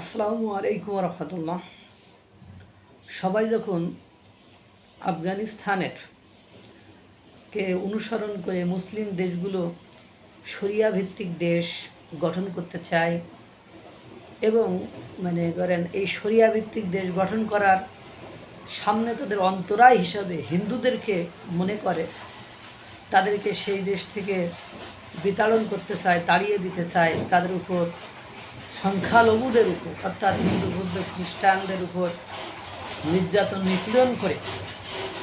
আসসালামু আলাইকুম রহমতুল্লাহ সবাই যখন আফগানিস্তানের কে অনুসরণ করে মুসলিম দেশগুলো শরিয়া ভিত্তিক দেশ গঠন করতে চায় এবং মানে করেন এই শরিয়া ভিত্তিক দেশ গঠন করার সামনে তাদের অন্তরায় হিসাবে হিন্দুদেরকে মনে করে, তাদেরকে সেই দেশ থেকে বিতাড়ন করতে চায়, তাড়িয়ে দিতে চায়, তাদের উপর সংখ্যালঘুদের উপর, অর্থাৎ হিন্দু, বৌদ্ধ, খ্রিস্টানদের উপর নির্যাতন, নিপীড়ন করে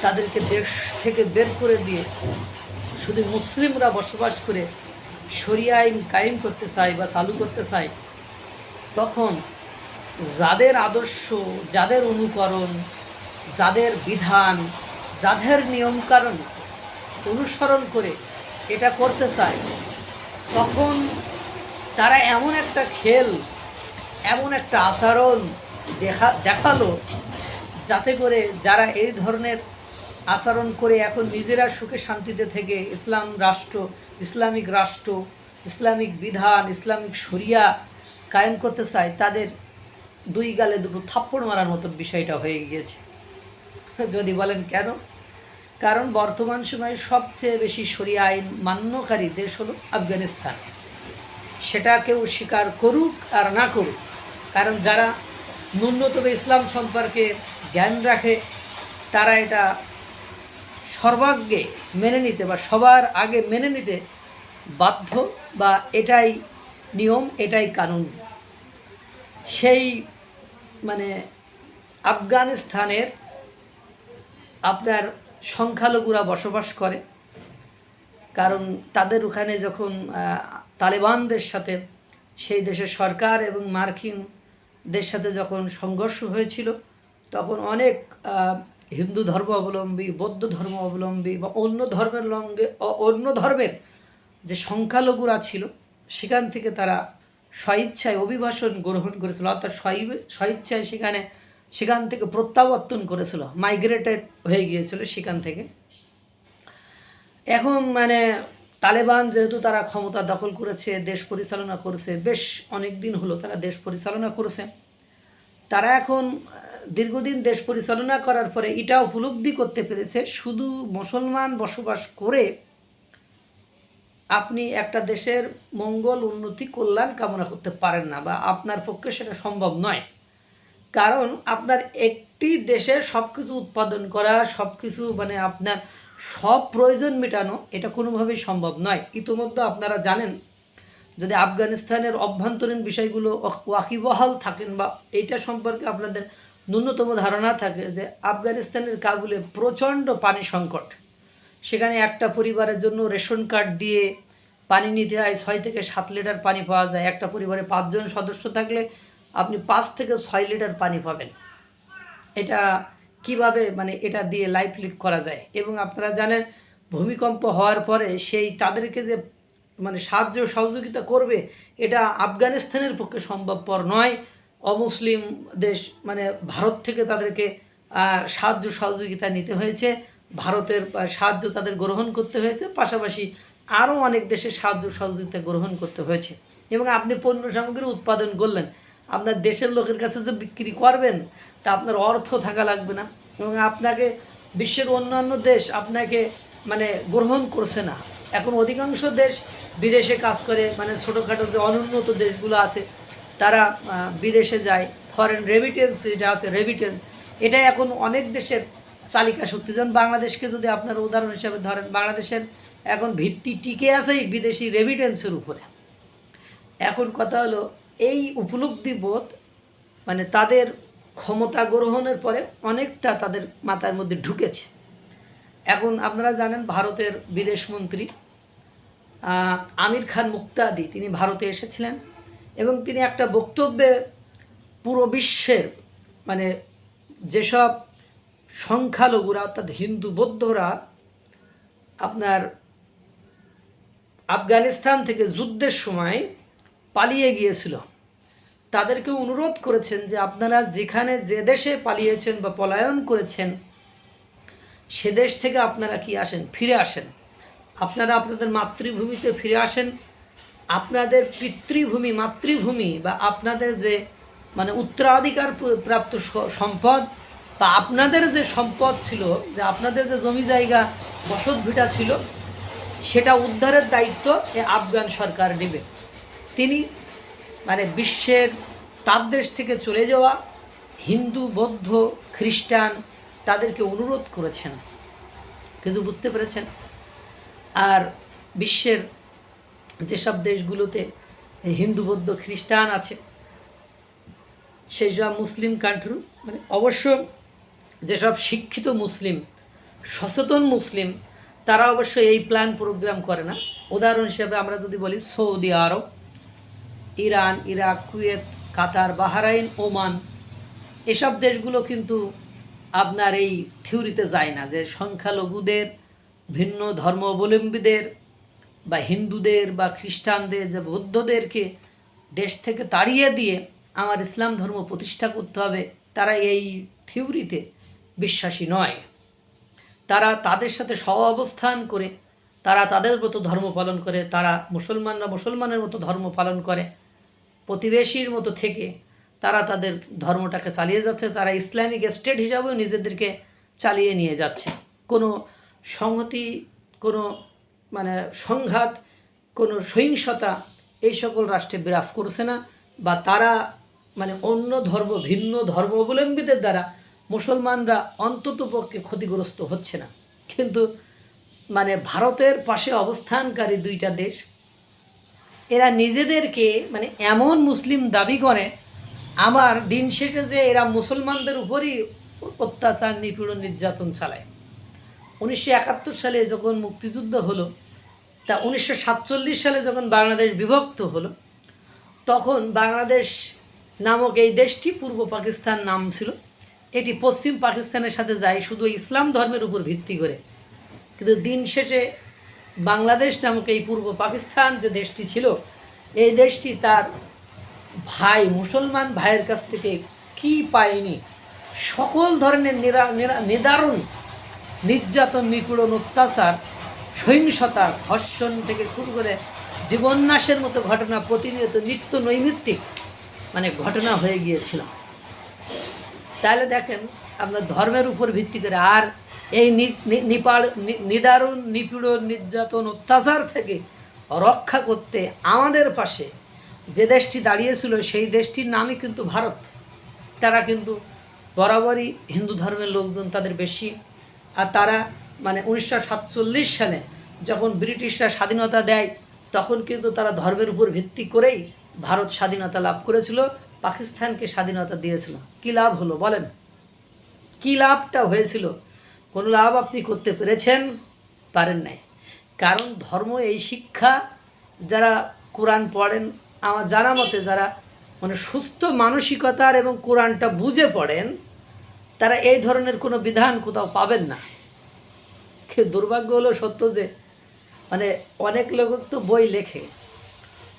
তাদেরকে দেশ থেকে বের করে দিয়ে শুধু মুসলিমরা বসবাস করে শরিয়া আইন কায়েম করতে চায় বা চালু করতে চায়, তখন যাদের আদর্শ, যাদের অনুকরণ, যাদের বিধান, যাদের নিয়মকানুন অনুসরণ করে এটা করতে চায়, তখন তারা এমন একটা খেল, এমন একটা আচরণ দেখা, দেখাল যাতে করে যারা এই ধরনের আচরণ করে এখন নিজেরা সুখে শান্তিতে থেকে ইসলাম রাষ্ট্র, ইসলামিক রাষ্ট্র, ইসলামিক বিধান, ইসলামিক শরিয়া কায়েম করতে চায়, তাদের দুই গালে দুটো থাপ্পড় মারার মতো বিষয়টা হয়ে গিয়েছে। যদি বলেন কেন? কারণ বর্তমান সময়ে সবচেয়ে বেশি শরিয়া আইন মান্যকারী দেশ হলো আফগানিস্তান। সেটা কেউ স্বীকার করুক আর না করুক। কারণ যারা ন্যূনতম ইসলাম সম্পর্কে জ্ঞান রাখে, তারা এটা সর্বাগ্যে মেনে নিতে বা সবার আগে মেনে নিতে বাধ্য বা এটাই নিয়ম, এটাই কানুন। সেই মানে আফগানিস্তানের আপনার সংখ্যালঘুরা বসবাস করে। কারণ তাদের ওখানে যখন তালেবানদের সাথে, সেই দেশের সরকার এবং মার্কিনদের সাথে যখন সংঘর্ষ হয়েছিল, তখন অনেক হিন্দু ধর্ম অবলম্বী, বৌদ্ধ ধর্ম অবলম্বী বা অন্য ধর্মের লঙ্গে অন্য ধর্মের যে সংখ্যালঘুরা ছিল, সেখান থেকে তারা স্বইচ্ছায় অভিবাসন গ্রহণ করেছিল, অর্থাৎ স্বইচ্ছায় সেখানে, সেখান থেকে প্রত্যাবর্তন করেছিল মাইগ্রেটেড হয়ে গিয়েছিল সেখান থেকে। এখন মানে তালেবান যেহেতু তারা ক্ষমতা দখল করেছে, দেশ পরিচালনা করেছে, বেশ অনেক দিন হলো তারা দেশ পরিচালনা করেছে। তারা এখন দীর্ঘদিন দেশ পরিচালনা করার পরে এটা উপলব্ধি করতে পেরেছে, শুধু মুসলমান বসবাস করে আপনি একটা দেশের মঙ্গল, উন্নতি, কল্যাণ কামনা করতে পারেন না বা আপনার পক্ষে সেটা সম্ভব নয়। কারণ আপনার একটি দেশে সব কিছু উৎপাদন করা সব কিছু মানে আপনার সব প্রয়োজন মেটানো এটা কোনোভাবেই সম্ভব নয়। ইতোমধ্যে আপনারা জানেন, যদি আফগানিস্তানের অভ্যন্তরীণ বিষয়গুলো ওয়াকিবহাল থাকেন বা এইটা সম্পর্কে আপনাদের ন্যূনতম ধারণা থাকে যে আফগানিস্তানের কাবুলে প্রচণ্ড পানি সংকট। সেখানে একটা পরিবারের জন্য রেশন কার্ড দিয়ে পানি নিতে হয়, ছয় থেকে সাত লিটার পানি পাওয়া যায়। একটা পরিবারে পাঁচজন সদস্য থাকলে আপনি পাঁচ থেকে ছয় লিটার পানি পাবেন। এটা কীভাবে মানে এটা দিয়ে লাইফ লিড করা যায়? এবং আপনারা জানেন, ভূমিকম্প হওয়ার পরে সেই তাদেরকে যে মানে সাহায্য সহযোগিতা করবে, এটা আফগানিস্তানের পক্ষে সম্ভবপর নয়। অমুসলিম দেশ মানে ভারত থেকে তাদেরকে সাহায্য সহযোগিতা নিতে হয়েছে। ভারতের সাহায্য তাদের গ্রহণ করতে হয়েছে। পাশাপাশি আরও অনেক দেশের সাহায্য সহযোগিতা গ্রহণ করতে হয়েছে। এবং আপনি পণ্য সামগ্রী উৎপাদন করলেন আপনার দেশের লোকের কাছে যে বিক্রি করবেন, তা আপনার অর্থ থাকা লাগবে না। এবং আপনাকে বিশ্বের অন্যান্য দেশ আপনাকে মানে গ্রহণ করছে না। এখন অধিকাংশ দেশ বিদেশে কাজ করে মানে ছোটোখাটো যে অনুন্নত দেশগুলো আছে, তারা বিদেশে যায়। ফরেন রেমিটেন্স যেটা আছে রেমিটেন্স এটা এখন অনেক দেশের চালিকা শক্তি। যেমন বাংলাদেশকে যদি আপনার উদাহরণ হিসাবে ধরেন, বাংলাদেশের এখন ভিত্তি টিকে আছেই বিদেশি রেমিটেন্সের উপরে। এখন কথা হলো এই উপলব্ধি বোধ মানে তাদের ক্ষমতা গ্রহণের পরে অনেকটা তাদের মাথার মধ্যে ঢুকেছে। এখন আপনারা জানেন ভারতের বিদেশমন্ত্রী আমির খান মুক্তাদি, তিনি ভারতে এসেছিলেন এবং তিনি একটা বক্তব্যে পুরো বিশ্বের মানে যেসব সংখ্যালঘুরা, অর্থাৎ হিন্দু বৌদ্ধরা আপনার আফগানিস্তান থেকে যুদ্ধের সময় পালিয়ে গিয়েছিল তাদেরকে অনুরোধ করেছেন যে আপনারা যেখানে যে দেশে পালিয়েছেন বা পলায়ন করেছেন, সে দেশ থেকে আপনারা কি আসেন? ফিরে আসেন। আপনারা আপনাদের মাতৃভূমিতে ফিরে আসেন। আপনাদের পিতৃভূমি, মাতৃভূমি বা আপনাদের যে মানে উত্তরাধিকার প্রাপ্ত সম্পদ বা আপনাদের যে সম্পদ ছিল, যে আপনাদের যে জমি জায়গা, বসত ভিটা ছিল, সেটা উদ্ধারের দায়িত্ব এ আফগান সরকার নেবে। তিনি মানে বিশ্বের তার দেশ থেকে চলে যাওয়া হিন্দু, বৌদ্ধ, খ্রিস্টান তাদেরকে অনুরোধ করেছেন। কিছু বুঝতে পেরেছেন? আর বিশ্বের যেসব দেশগুলোতে হিন্দু, বৌদ্ধ, খ্রিস্টান আছে সেই সব মুসলিম কান্ট্রি মানে অবশ্য যেসব শিক্ষিত মুসলিম, সচেতন মুসলিম, তারা অবশ্য এই প্ল্যান প্রোগ্রাম করে না। উদাহরণ হিসেবে আমরা যদি বলি Saudi Arab. Iran, Iraq, Kuwait, Qatar, Bahrain, Oman এসব দেশগুলো কিন্তু আপনার এই থিওরিতে যায় না যে সংখ্যালঘুদের, ভিন্ন ধর্মাবলম্বীদের বা হিন্দুদের বা খ্রিস্টানদের যে বৌদ্ধদেরকে দেশ থেকে তাড়িয়ে দিয়ে আমার ইসলাম ধর্ম প্রতিষ্ঠা করতে হবে, তারা এই থিওরিতে বিশ্বাসী নয়। তারা তাদের সাথে সহ অবস্থান করে, তারা তাদের মতো ধর্ম পালন করে, তারা মুসলমানরা মুসলমানের মতো ধর্ম পালন করে প্রতিবেশীর মতো থেকে তারা তাদের ধর্মটাকে চালিয়ে যাচ্ছে তারা ইসলামিক স্টেট হিসাবেও নিজেদেরকে চালিয়ে নিয়ে যাচ্ছে। কোনো সংহতি, কোনো মানে সংঘাত, কোনো সহিংসতা এই সকল রাষ্ট্রে বিরাজ করছে না বা তারা মানে অন্য ধর্ম, ভিন্ন ধর্মাবলম্বীদের দ্বারা মুসলমানরা অন্ততপক্ষে ক্ষতিগ্রস্ত হচ্ছে না। কিন্তু মানে ভারতের পাশে অবস্থানকারী দুইটা দেশ এরা নিজেদেরকে মানে এমন মুসলিম দাবি করে, আমার দিন শেষে যে এরা মুসলমানদের উপরই অত্যাচার, নিপীড়ন, নির্যাতন চালায়। উনিশশো একাত্তর সালে যখন মুক্তিযুদ্ধ হলো, তা উনিশশো সাতচল্লিশ সালে যখন বাংলাদেশ বিভক্ত হলো, তখন বাংলাদেশ নামক এই দেশটি পূর্ব পাকিস্তান নাম ছিল। এটি পশ্চিম পাকিস্তানের সাথে যায় শুধু ইসলাম ধর্মের উপর ভিত্তি করে। কিন্তু দিন শেষে বাংলাদেশ নামক এই পূর্ব পাকিস্তান যে দেশটি ছিল, এই দেশটি তার ভাই, মুসলমান ভাইয়ের কাছ থেকে কি পায়নি? সকল ধরনের নিরা, নিরা- নিদারুণ নির্যাতন, নিপীড়ন, অত্যাচার, সহিংসতা, ধর্ষণ থেকে শুরু করে জীবন্যাসের মতো ঘটনা, প্রতিনিয়ত নিত্য নৈমিত্তিক মানে ঘটনা হয়ে গিয়েছিল। তাহলে দেখেন আপনার ধর্মের উপর ভিত্তি করে আর এই নিপাড় নিদারুণ, নিপীড়ন, নির্যাতন, অত্যাচার থেকে রক্ষা করতে আমাদের পাশে যে দেশটি দাঁড়িয়েছিল, সেই দেশটির নামই কিন্তু ভারত। তারা কিন্তু বরাবরই হিন্দু ধর্মের লোকজন তাদের বেশি। আর তারা মানে উনিশশো সাতচল্লিশ সালে যখন ব্রিটিশরা স্বাধীনতা দেয়, তখন কিন্তু তারা ধর্মের উপর ভিত্তি করেই ভারত স্বাধীনতা লাভ করেছিল। পাকিস্তানকে স্বাধীনতা দিয়েছিল। কী লাভ হলো বলেন? কী লাভটা হয়েছিল? কোনো লাভ আপনি করতে পেরেছেন? পারেন নাই। কারণ ধর্ম, এই শিক্ষা যারা কোরআন পড়েন, আমার জানা মতে যারা মানে সুস্থ মানসিকতার এবং কোরআনটা বুঝে পড়েন, তারা এই ধরনের কোনো বিধান কোথাও পাবেন না। দুর্ভাগ্য হলো সত্য যে মানে অনেক লেখক তো বই লেখে।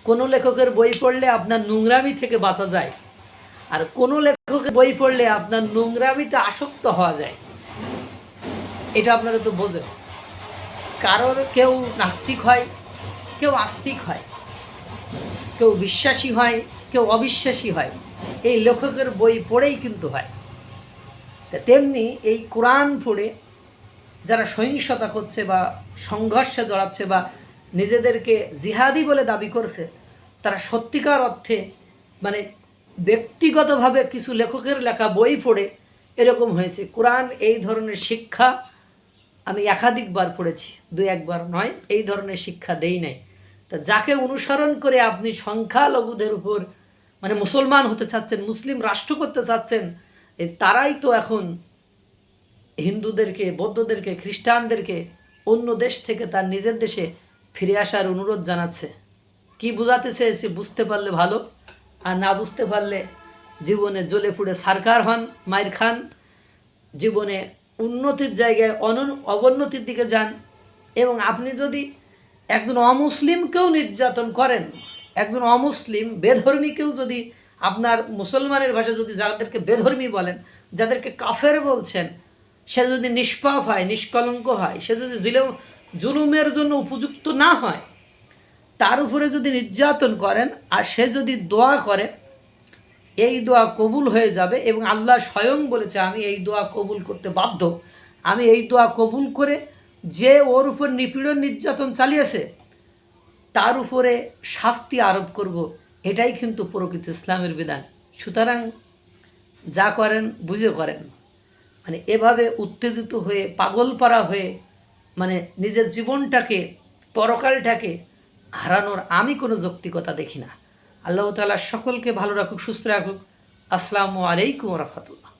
কোনো লেখকের বই পড়লে আপনার নোংরামি থেকে বাঁচা যায়। আর কোনো লেখকের বই পড়লে আপনার নোংরামিতে আসক্ত হওয়া যায়। এটা আপনারা তো বোঝেন। কারোর কেউ নাস্তিক হয়, কেউ আস্তিক হয়, কেউ বিশ্বাসী হয়, কেউ অবিশ্বাসী হয়। এই লেখকের বই পড়েই কিন্তু হয়। তা তেমনি এই কোরআন পড়ে যারা সহিংসতা করছে বা সংঘর্ষে জড়াচ্ছে বা নিজেদেরকে জিহাদি বলে দাবি করছে, তারা সত্যিকার অর্থে মানে ব্যক্তিগতভাবে কিছু লেখকের লেখা বই পড়ে এরকম হয়েছে। কোরআন এই ধরনের শিক্ষা আমি একাধিকবার পড়েছি, দুই একবার নয়, এই ধরনের শিক্ষা দেই নাই। তা যাকে অনুসরণ করে আপনি সংখ্যালঘুদের উপর মানে মুসলমান হতে চাচ্ছেন, মুসলিম রাষ্ট্র করতে চাচ্ছেন তারাই তো এখন হিন্দুদেরকে, বৌদ্ধদেরকে, খ্রিস্টানদেরকে অন্য দেশ থেকে তার নিজের দেশে ফিরে আসার অনুরোধ জানাচ্ছে। কি বোঝাতে চেয়েছে বুঝতে পারলে ভালো, আর না বুঝতে পারলে জীবনে জ্বলে পুড়ে সারকার হন মায়ের খান। জীবনে উন্নতির জায়গায় অন অবনতির দিকে যান। এবং আপনি যদি একজন অমুসলিমকেও নির্যাতন করেন, একজন অমুসলিম বেধর্মীকেও যদি আপনার মুসলমানের ভাষা যদি যাদেরকে বেধর্মী বলেন, যাদেরকে কাফের বলছেন, সে যদি নিষ্পাপ হয়, নিষ্কলঙ্ক হয়, সে যদি জিলেও জুলুমের জন্য উপযুক্ত না হয়, তার উপরে যদি নির্যাতন করেন আর সে যদি দোয়া করে, এই দোয়া কবুল হয়ে যাবে এবং আল্লাহ স্বয়ং বলেছে, আমি এই দোয়া কবুল করতে বাধ্য। আমি এই দোয়া কবুল করে যে ওর উপর নিপীড়ন, নির্যাতন চালিয়েছে, তার উপরে শাস্তি আরোপ করব। এটাই কিন্তু প্রকৃত ইসলামের বিধান। সুতরাং যা করেন, বুঝে করেন। মানে এভাবে উত্তেজিত হয়ে, পাগলপাড়া হয়ে মানে নিজের জীবনটাকে, পরকালটাকে হারানোর আমি কোনো যৌক্তিকতা দেখি না। আল্লাহ তালা সকলকে ভালো রাখুক, সুস্থ রাখুক। আসসালামু আলাইকুম রহমতুল্লাহ।